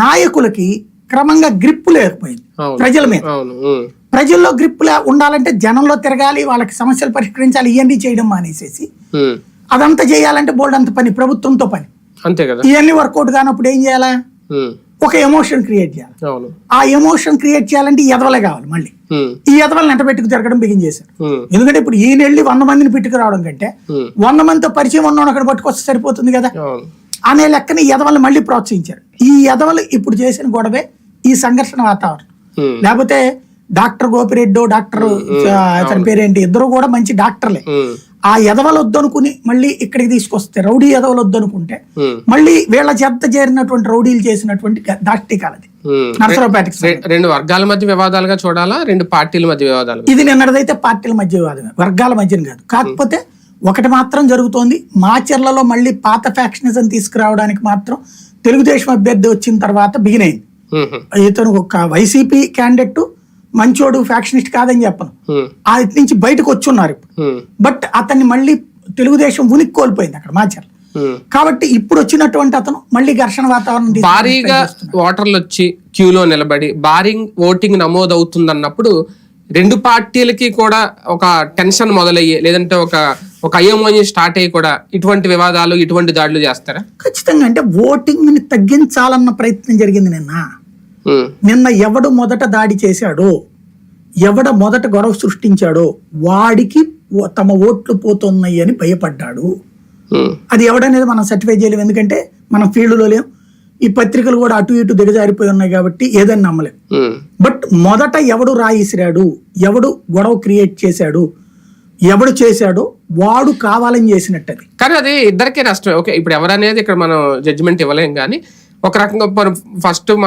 నాయకులకి క్రమంగా గ్రిప్ లేకపోయింది. ప్రజల మీద. ప్రజల్లో గ్రిప్ ఉండాలంటే జనంలో తిరగాలి వాళ్ళకి సమస్యలు పరిష్కరించాలి ఇవన్నీ చేయడం మానేసేసి. అదంతా చేయాలంటే బోల్డ్ అంత పని ప్రభుత్వంతో పని. అంతే కదా. ఇవన్నీ వర్కౌట్ కానప్పుడు ఏం చేయాలా? ఒక ఎమోషన్ క్రియేట్ చేయాలి. ఆ ఎమోషన్ క్రియేట్ చేయాలంటే ఈ ఎదవలే కావాలి మళ్ళీ. ఈ ఎదవలను ఎంట పెట్టుకు తిరగడం బిగిన్ చేశారు. ఎందుకంటే ఇప్పుడు ఈయన వెళ్ళి వంద మందిని పెట్టుకురావడం కంటే ఉమ్, వంద మందితో పరిచయం ఉన్నవాడు అక్కడ పట్టుకొస్తే సరిపోతుంది కదా? అనే లెక్కన ఎదవల్ని మళ్ళీ ప్రోత్సహించారు. ఈ ఎదవలు ఇప్పుడు చేసిన గొడవే ఈ సంఘర్షణ వాతావరణం. లేకపోతే డాక్టర్ గోపిరెడ్డి డాక్టర్ అతని పేరేంటి? ఇద్దరు కూడా మంచి డాక్టర్లే. ఆ ఎదవలు వద్దనుకుని మళ్ళీ ఇక్కడికి తీసుకొస్తే రౌడీ ఎదవలు వద్దనుకుంటే మళ్ళీ వీళ్ళ చెత్త చేరినటువంటి రౌడీలు చేసినటువంటి ఉమ్. నర్సరావుపేటకి రె- రెండు వర్గాల మధ్య వివాదాలుగా చూడాలా? రెండు పార్టీల మధ్య వివాదాలు ఇది నిన్నటిదైతే పార్టీల మధ్య వివాదమే. వర్గాల మధ్యన కాదు. కాకపోతే ఒకటి మాత్రం జరుగుతోంది. మాచర్లలో మళ్ళీ పాత ఫ్యాక్షనిజం తీసుకురావడానికి మాత్రం తెలుగుదేశం అభ్యర్థి వచ్చిన తర్వాత బిగిన్ అయింది. ఇతను ఒక వైసీపీ క్యాండిడేట్ మంచోడు ఫ్యాక్షనిస్ట్ కాదని చెప్పను. ఆ నుంచి బయటకు వచ్చున్నారు ఇప్పుడు. బట్ అతన్ని మళ్ళీ తెలుగుదేశం ఉనికి కోల్పోయింది అక్కడ మాచర్ల. కాబట్టి ఇప్పుడు వచ్చినటువంటి అతను మళ్ళీ ఘర్షణ వాతావరణం భారీగా. ఓటర్లు వచ్చి క్యూలో నిలబడి భారీ ఓటింగ్ నమోదవుతుందన్నప్పుడు రెండు పార్టీలకి కూడా ఒక టెన్షన్ మొదలయ్యి లేదంటే ఒక ఒక అయోమయం స్టార్ట్ అయ్యి కూడా ఇటువంటి వివాదాలు ఇటువంటి దాడులు చేస్తారా? ఖచ్చితంగా. అంటే ఓటింగ్ని తగ్గించాలన్న ప్రయత్నం జరిగింది నిన్న. నిన్న ఎవడు మొదట దాడి చేశాడో ఎవడ మొదట గొడవ సృష్టించాడో వాడికి తమ ఓట్లు పోతున్నాయి అని భయపడ్డాడు. అది ఎవడనేది మనం సర్టిఫై చేయలేము ఎందుకంటే మనం ఫీల్డ్లో లేం ఈ పత్రికలు కూడా అటు ఇటు దిగజారిపోయి ఉన్నాయి కాబట్టి ఏదని నమ్మలేం. బట్ మొదట ఎవడు రాయిసిరాడు ఎవడు గొడవ క్రియేట్ చేశాడు ఎవడు చేశాడో వాడు కావాలని చేసినట్టది. కానీ అది ఇద్దరికే నష్టమే. ఓకే ఇప్పుడు ఎవరనేది ఇక్కడ మనం జడ్జిమెంట్ ఇవ్వలేం కానీ ఒక రకంగా ఫస్ట్ మన